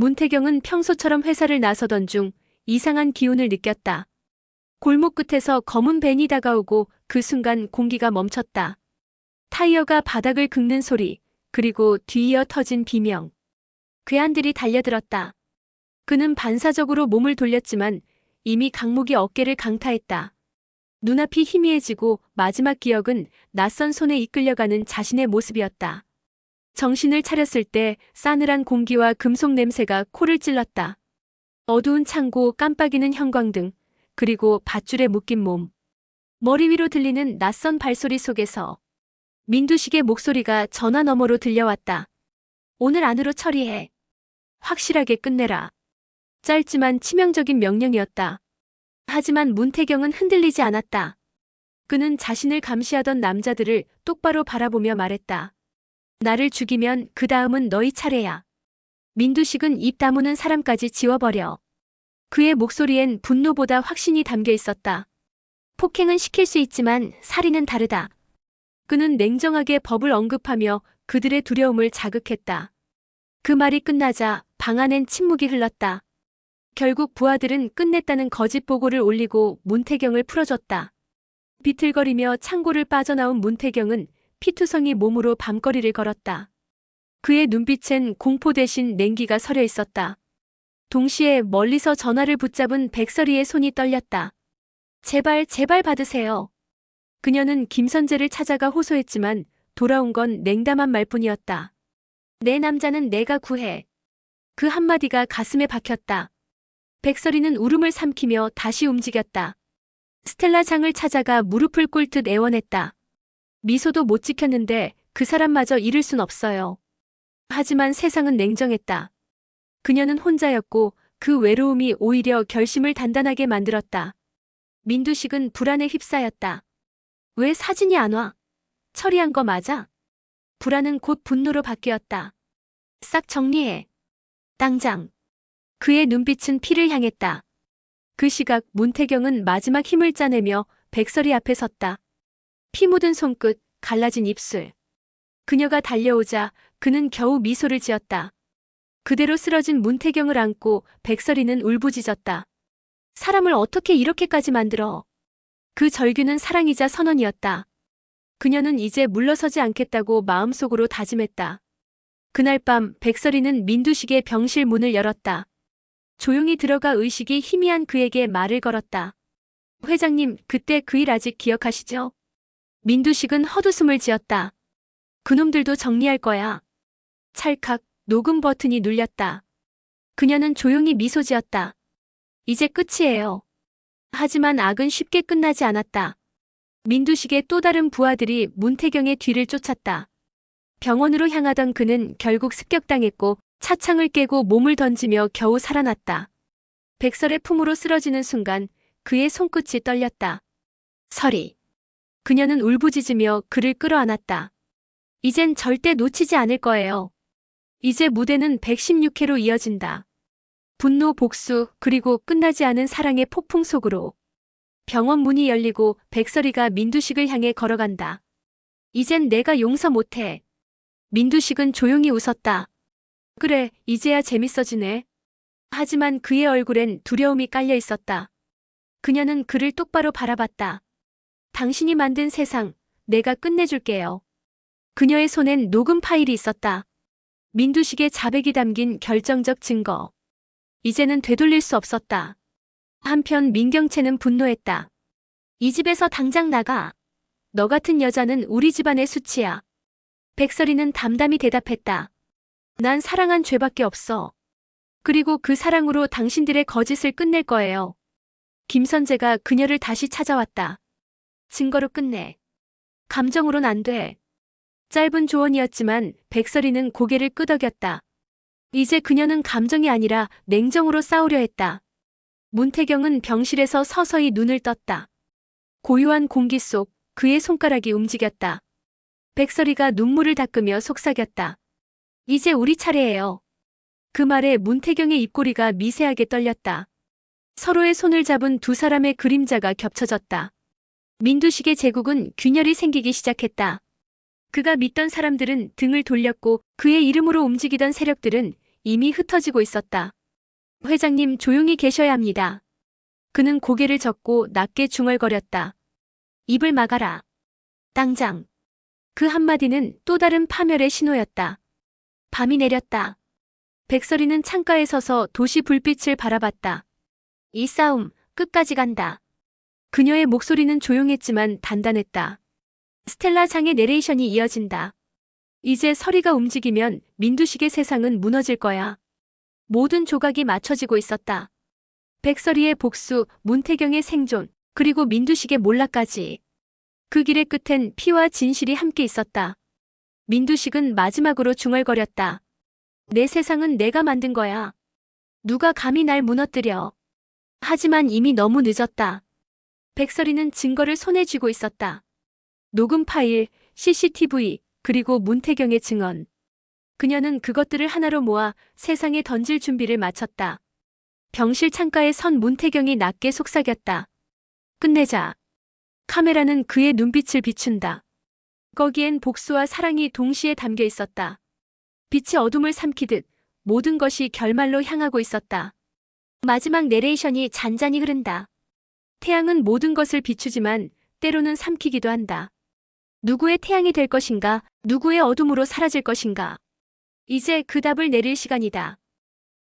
문태경은 평소처럼 회사를 나서던 중 이상한 기운을 느꼈다. 골목 끝에서 검은 벤이 다가오고 그 순간 공기가 멈췄다. 타이어가 바닥을 긁는 소리, 그리고 뒤이어 터진 비명. 괴한들이 달려들었다. 그는 반사적으로 몸을 돌렸지만 이미 강목이 어깨를 강타했다. 눈앞이 희미해지고 마지막 기억은 낯선 손에 이끌려가는 자신의 모습이었다. 정신을 차렸을 때 싸늘한 공기와 금속 냄새가 코를 찔렀다. 어두운 창고, 깜빡이는 형광등, 그리고 밧줄에 묶인 몸. 머리 위로 들리는 낯선 발소리 속에서 민두식의 목소리가 전화 너머로 들려왔다. 오늘 안으로 처리해. 확실하게 끝내라. 짧지만 치명적인 명령이었다. 하지만 문태경은 흔들리지 않았다. 그는 자신을 감시하던 남자들을 똑바로 바라보며 말했다. 나를 죽이면 그 다음은 너희 차례야. 민두식은 입 다무는 사람까지 지워버려. 그의 목소리엔 분노보다 확신이 담겨 있었다. 폭행은 시킬 수 있지만 살인은 다르다. 그는 냉정하게 법을 언급하며 그들의 두려움을 자극했다. 그 말이 끝나자 방 안엔 침묵이 흘렀다. 결국 부하들은 끝냈다는 거짓 보고를 올리고 문태경을 풀어줬다. 비틀거리며 창고를 빠져나온 문태경은 피투성이 몸으로 밤거리를 걸었다. 그의 눈빛엔 공포 대신 냉기가 서려 있었다. 동시에 멀리서 전화를 붙잡은 백설이의 손이 떨렸다. 제발, 제발 받으세요. 그녀는 김선재를 찾아가 호소했지만 돌아온 건 냉담한 말뿐이었다. 내 남자는 내가 구해. 그 한마디가 가슴에 박혔다. 백설이는 울음을 삼키며 다시 움직였다. 스텔라 장을 찾아가 무릎을 꿇듯 애원했다. 미소도 못 지켰는데 그 사람마저 잃을 순 없어요. 하지만 세상은 냉정했다. 그녀는 혼자였고 그 외로움이 오히려 결심을 단단하게 만들었다. 민두식은 불안에 휩싸였다. 왜 사진이 안 와? 처리한 거 맞아? 불안은 곧 분노로 바뀌었다. 싹 정리해. 당장. 그의 눈빛은 피를 향했다. 그 시각 문태경은 마지막 힘을 짜내며 백설이 앞에 섰다. 피 묻은 손끝, 갈라진 입술. 그녀가 달려오자 그는 겨우 미소를 지었다. 그대로 쓰러진 문태경을 안고 백설이는 울부짖었다. 사람을 어떻게 이렇게까지 만들어? 그 절규는 사랑이자 선언이었다. 그녀는 이제 물러서지 않겠다고 마음속으로 다짐했다. 그날 밤 백설이는 민두식의 병실 문을 열었다. 조용히 들어가 의식이 희미한 그에게 말을 걸었다. 회장님, 그때 그 일 아직 기억하시죠? 민두식은 헛웃음을 지었다. 그놈들도 정리할 거야. 찰칵 녹음 버튼이 눌렸다. 그녀는 조용히 미소 지었다. 이제 끝이에요. 하지만 악은 쉽게 끝나지 않았다. 민두식의 또 다른 부하들이 문태경의 뒤를 쫓았다. 병원으로 향하던 그는 결국 습격당했고 차창을 깨고 몸을 던지며 겨우 살아났다. 백설의 품으로 쓰러지는 순간 그의 손끝이 떨렸다. 설이. 그녀는 울부짖으며 그를 끌어안았다. 이젠 절대 놓치지 않을 거예요. 이제 무대는 116회로 이어진다. 분노 복수 그리고 끝나지 않은 사랑의 폭풍 속으로 병원 문이 열리고 백설이가 민두식을 향해 걸어간다. 이젠 내가 용서 못해. 민두식은 조용히 웃었다. 그래, 이제야 재밌어지네. 하지만 그의 얼굴엔 두려움이 깔려 있었다. 그녀는 그를 똑바로 바라봤다. 당신이 만든 세상, 내가 끝내줄게요. 그녀의 손엔 녹음 파일이 있었다. 민두식의 자백이 담긴 결정적 증거. 이제는 되돌릴 수 없었다. 한편 민경채는 분노했다. 이 집에서 당장 나가. 너 같은 여자는 우리 집안의 수치야. 백설이는 담담히 대답했다. 난 사랑한 죄밖에 없어. 그리고 그 사랑으로 당신들의 거짓을 끝낼 거예요. 김선재가 그녀를 다시 찾아왔다. 증거로 끝내. 감정으론 안 돼. 짧은 조언이었지만 백설이는 고개를 끄덕였다. 이제 그녀는 감정이 아니라 냉정으로 싸우려 했다. 문태경은 병실에서 서서히 눈을 떴다. 고요한 공기 속 그의 손가락이 움직였다. 백설이가 눈물을 닦으며 속삭였다. 이제 우리 차례예요. 그 말에 문태경의 입꼬리가 미세하게 떨렸다. 서로의 손을 잡은 두 사람의 그림자가 겹쳐졌다. 민두식의 제국은 균열이 생기기 시작했다. 그가 믿던 사람들은 등을 돌렸고 그의 이름으로 움직이던 세력들은 이미 흩어지고 있었다. 회장님 조용히 계셔야 합니다. 그는 고개를 젓고 낮게 중얼거렸다. 입을 막아라. 당장. 그 한마디는 또 다른 파멸의 신호였다. 밤이 내렸다. 백설이는 창가에 서서 도시 불빛을 바라봤다. 이 싸움 끝까지 간다. 그녀의 목소리는 조용했지만 단단했다. 스텔라 장의 내레이션이 이어진다. 이제 서리가 움직이면 민두식의 세상은 무너질 거야. 모든 조각이 맞춰지고 있었다. 백설이의 복수, 문태경의 생존, 그리고 민두식의 몰락까지. 그 길의 끝엔 피와 진실이 함께 있었다. 민두식은 마지막으로 중얼거렸다. 내 세상은 내가 만든 거야. 누가 감히 날 무너뜨려. 하지만 이미 너무 늦었다. 백설이는 증거를 손에 쥐고 있었다. 녹음 파일, CCTV, 그리고 문태경의 증언. 그녀는 그것들을 하나로 모아 세상에 던질 준비를 마쳤다. 병실 창가에 선 문태경이 낮게 속삭였다. 끝내자. 카메라는 그의 눈빛을 비춘다. 거기엔 복수와 사랑이 동시에 담겨 있었다. 빛이 어둠을 삼키듯 모든 것이 결말로 향하고 있었다. 마지막 내레이션이 잔잔히 흐른다. 태양은 모든 것을 비추지만 때로는 삼키기도 한다. 누구의 태양이 될 것인가, 누구의 어둠으로 사라질 것인가. 이제 그 답을 내릴 시간이다.